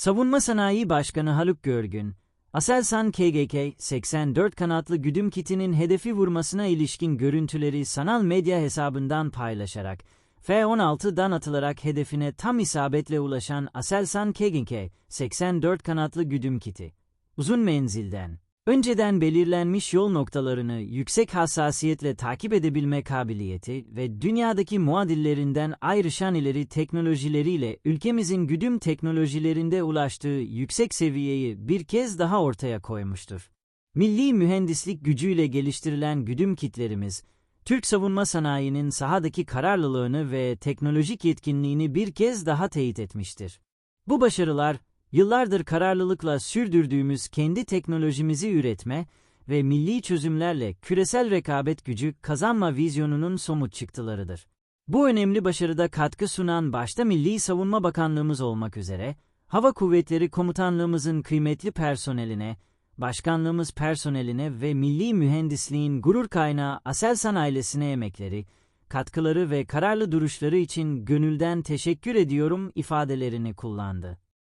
Savunma Sanayi Başkanı Haluk Görgün, Aselsan KGK 84 kanatlı güdüm kitinin hedefi vurmasına ilişkin görüntüleri sanal medya hesabından paylaşarak, F-16'dan atılarak hedefine tam isabetle ulaşan Aselsan KGK 84 kanatlı güdüm kiti, uzun menzilden, önceden belirlenmiş yol noktalarını yüksek hassasiyetle takip edebilme kabiliyeti ve dünyadaki muadillerinden ayrışan ileri teknolojileriyle ülkemizin güdüm teknolojilerinde ulaştığı yüksek seviyeyi bir kez daha ortaya koymuştur. Milli mühendislik gücüyle geliştirilen güdüm kitlerimiz, Türk savunma sanayinin sahadaki kararlılığını ve teknolojik yetkinliğini bir kez daha teyit etmiştir. Bu başarılar, yıllardır kararlılıkla sürdürdüğümüz kendi teknolojimizi üretme ve milli çözümlerle küresel rekabet gücü kazanma vizyonunun somut çıktılarıdır. Bu önemli başarıda katkı sunan başta Milli Savunma Bakanlığımız olmak üzere, Hava Kuvvetleri Komutanlığımızın kıymetli personeline, başkanlığımız personeline ve milli mühendisliğin gurur kaynağı Aselsan ailesine emekleri, katkıları ve kararlı duruşları için gönülden teşekkür ediyorum ifadelerini kullandı.